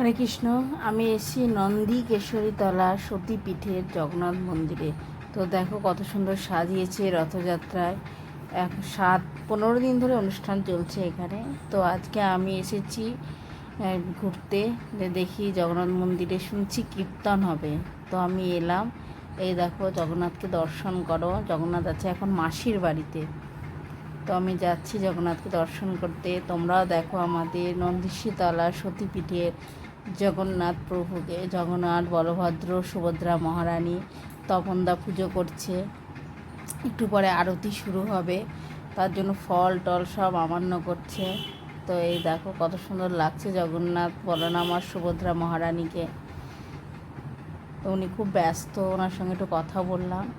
হরে কৃষ্ণ, আমি এসেছি নন্দী কেশরীতলা সতীপীঠের জগন্নাথ মন্দিরে। তো দেখো কত সুন্দর সাজিয়েছে রথযাত্রায়। এক সাত, পনেরো দিন ধরে অনুষ্ঠান চলছে এখানে। তো আজকে আমি এসেছি ঘুরতে। দেখি জগন্নাথ মন্দিরে শুনছি কীর্তন হবে। তো আমি এলাম, এই দেখো জগন্নাথকে দর্শন করো। জগন্নাথ আছে এখন মাসির বাড়িতে। তো আমি যাচ্ছি জগন্নাথকে দর্শন করতে। তোমরাও দেখো আমাদের নন্দীশীতলা সতীপীঠের জগন্নাথ প্রভুকে, জগন্নাথ, বলভদ্র, সুভদ্রা মহারানী তপনদা পুজো করছে। একটু পরে আরতি শুরু হবে। তার জন্য ফল, টল সব আমান্য করছে। তো এই দেখো কত সুন্দর লাগছে জগন্নাথ, বলরাম আর সুভদ্রা মহারানীকে। তো উনি খুব ব্যস্ত, ওনার সঙ্গে একটু কথা বললাম।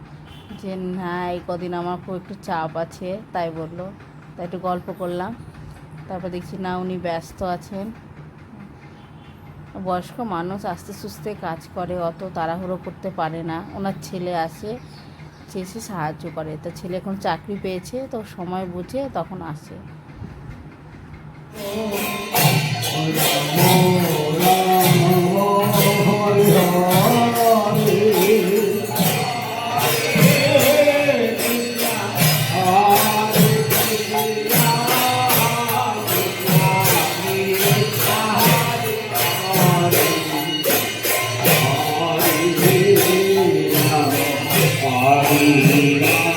যে, না, এই কদিন আমার খুব একটু চাপ আছে। তাই বলল। তাই একটু গল্প করলাম। তারপর দেখছি, না, উনি ব্যস্ত আছেন। বয়স্ক মানুষ আস্তে সুস্তে কাজ করে, অত তাড়াহুড়ো করতে পারে না। ওনার ছেলে আসে সে এসে সাহায্য করে। তা ছেলে এখন চাকরি পেয়েছে, তো সময় বুঝে তখন আসে। রাধে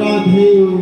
রাধে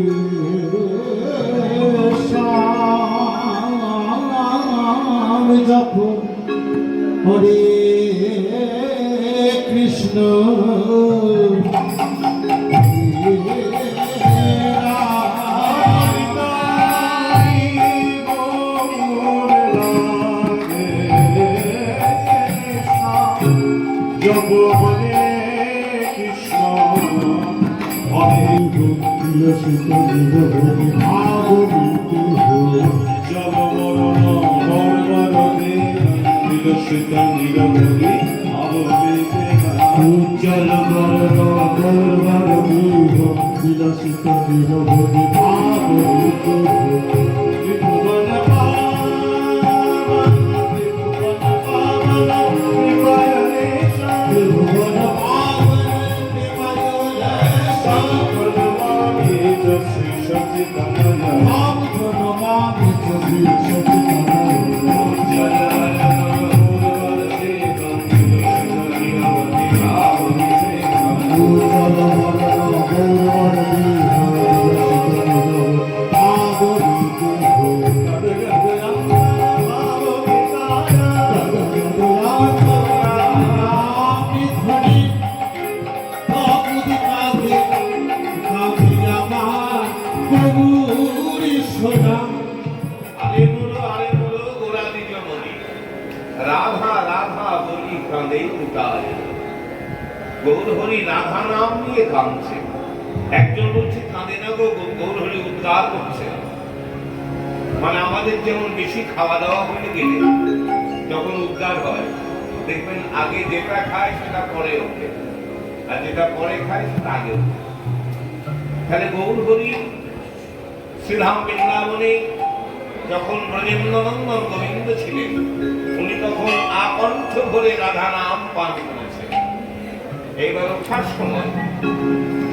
বিলসিত নিরবধি ভাগবত হয়ে জগমরণ বর্বরদে বিলসিত নিরবধি ভাববেদে উজ্জ্বল বরণ গর্বর বিহ বিলসিত নিরবধি রাধা রাধা বলি কাঁদে উতায় গৌরহরি রাধা নাম নিয়ে কাঁদছে। একজন বলছে, কাঁদে না গো গৌরহরি উদ্গার করছে। মানে আমাদের যেমন বেশি খাওয়া দাওয়া হয়ে গেলে যখন উদ্গার হয়। দেখবেন, আগে যেটা খায় সেটা পরে ওঠে। আর যেটা পরে খায়, সেটা আগে ওঠে। তাহলে গৌর হরি শ্রীরাম বৃন্দাবনে যখন ব্রজেন্দ্রনন্দন গোবিন্দ ছিলেন, উনি তখন আকণ্ঠ ভরে রাধা নাম পান করেছেন। এইবার ওঠার সময়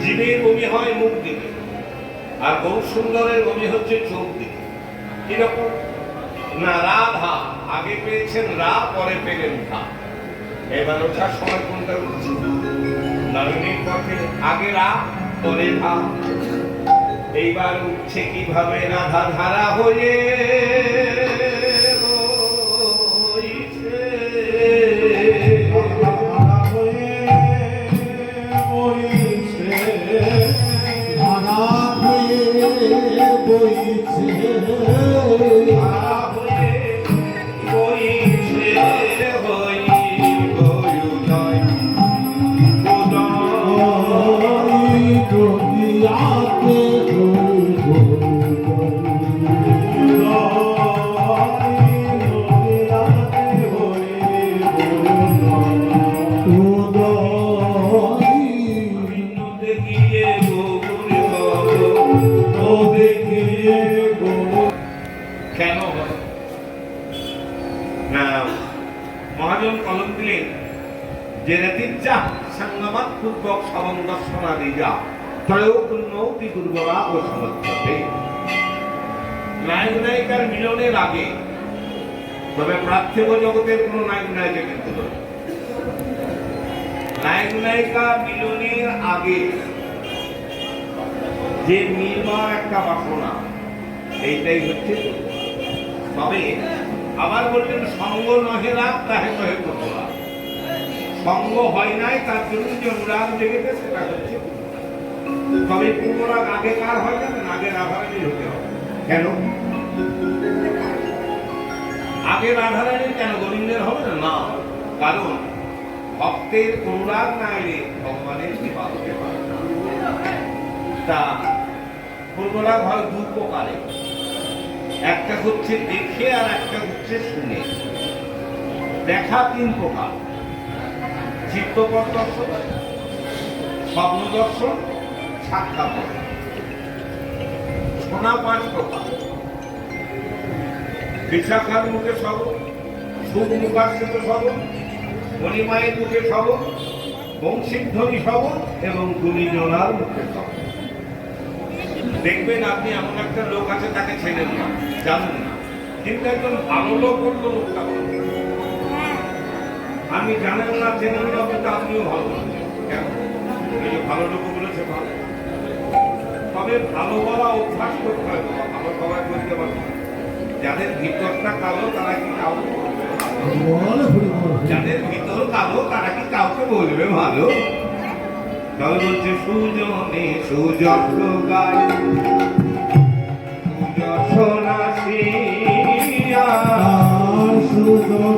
জীবের বমি হয় মুখ দিকে, আর গৌর সুন্দরের বমি হচ্ছে চোখ দিকে। কীরকম? না, রাধা আগে পেয়েছেন, রা পরে পেলেন ধা এবার ওঠার সময় কোনটা উঠছে? নরনীর পথে আগে রা, পরে ধা এইবার উঠছে কীভাবে রাধা ধারা হয়ে? বইছে। দুর্বলা ও সমর্থতে। নায়ক নায়িকার মিলনের আগে, তবে জগতের নায়ক নায়িকা কিন্তু নয়। নায়ক নায়িকা মিলনের আগে যে নির্মাণ একটা বাসনা, এইটাই হচ্ছে তবে আবার বললেন, সঙ্গ নহে রাগ, তাহে নহে কতলা সঙ্গ হয় নাই, তার জন্য যে অনুরাগ জেগেছে সেটা হচ্ছে। তবে পূর্বরাগ আগে কার হয় জানেন আগে রাধারানী হতে হবে। কেন? আগে রাধারানী কেন গোবিন্দের হবে না? না, কারণ ভক্তের অনুরাগ না এলে ভগবানের কৃপা হতে পারে তা পূর্বরাগ হয় দু প্রকারে একটা হচ্ছে দেখে আর একটা হচ্ছে শুনে। দেখা তিন প্রকার। চিত্তপট দর্শন স্বপ্ন দর্শন সাক্ষাৎ সোনা পাঁচ প্রকার বিশাখার মুখে সব সুখ মুখাশ্রিত সব মণিমায়ের মুখে সব বংশীধ্বনি সব এবং গুণীজনার মুখে সব দেখবেন আপনি এমন একটা লোক আছে, তাকে ছেড়েন না জানেন না। কিন্তু একজন ভালো লোক করল লোকটা। আমি জানেন না চেনেন না, কিন্তু আপনিও ভালো। কেন? ভালো লোক বলেছে ভালো। তবে ভালো বলা অভ্যাস করতে হবে। আমার সবাই বলতে পারব যাদের ভিতরটা কালো, তারা কি কাউকে? যাদের ভিতর কালো, তারা কি কাউকে বলবে ভালো? তবে বলছে, সুজনে সুযত্ন গায় সুযশন আসিয়া সুজন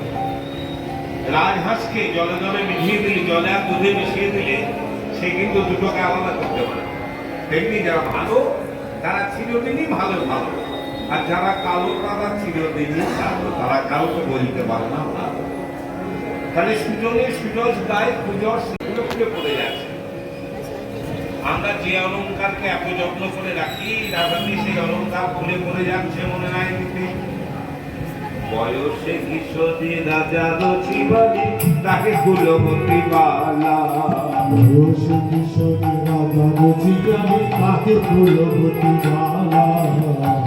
রাজহাঁসকে জলে জলে মিশিয়ে দিলে, জলে আর দুধে মিশিয়ে দিলে, সে কিন্তু দুটোকে আলাদা করতে পারে। তেমনি যারা ভালো, তারা চিরদিনই ভালো ভালো। আর যারা কালো, তারা চিরদিনই কালো। তারা কাউকে বলতে পারে না তাহলে সুজনে সুজস গায়ে পুজোর সেগুলো খুলে পড়ে যাচ্ছে। আমরা যে অলঙ্কারকে এত যত্ন করে রাখি রাধানি সেই অলঙ্কার খুলে পড়ে যাচ্ছে মনে দিতে। বয়সে কিশোরী রাজা রচিবালি তাকে কুলবতী বালা রোষ কিশোরী রাজা রচিকারে তাকে ফুলবতী বালা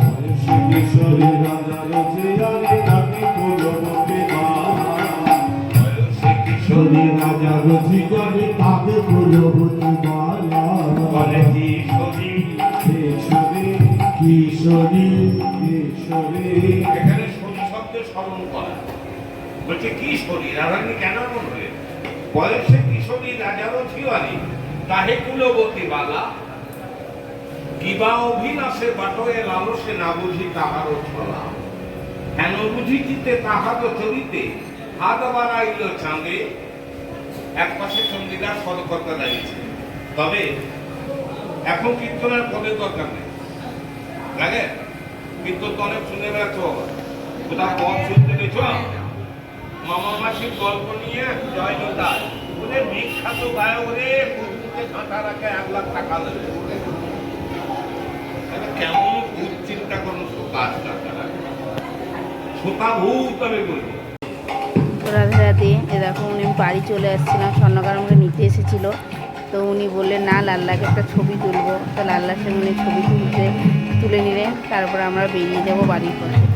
বয়সে কিশোরী রাজা রচিকারে তাকে ফুলবতী বালা বয়সে কিশোরী রাজা রচিকারে তাকে ফুলবতী বালা বলে কিশোরী কিশোরী কিশোরী। শব্দ স্মরণ করা বলছে কিশোরী রাধারানী কেন এমন হয়ে? বয়সে কিশোরী রাজারও ছিওয়ালি তাহে কুলবতী বালা। কিবা বাটয়ে লালসে না বুঝি ছলা। হেন তাহার চরিতে? হাত বাড়াইল চাঁদে। এক পাশে দাঁড়িয়েছে। তবে এখন কীর্তনের পদের দরকার নেই। লাগে? কীর্তন তো অনেক শুনে বেড়াচ্ছ দেখো উনি বাড়ি চলে আসছিলাম স্বর্ণকার আমাকে নিতে এসেছিল। তো উনি বললেন, না, লাল্লাকে একটা ছবি তুলবো। তো লাল্লার সঙ্গে উনি ছবি তুলতে, তুলে নিলেন। তারপর আমরা বেরিয়ে যাব বাড়ির পথে।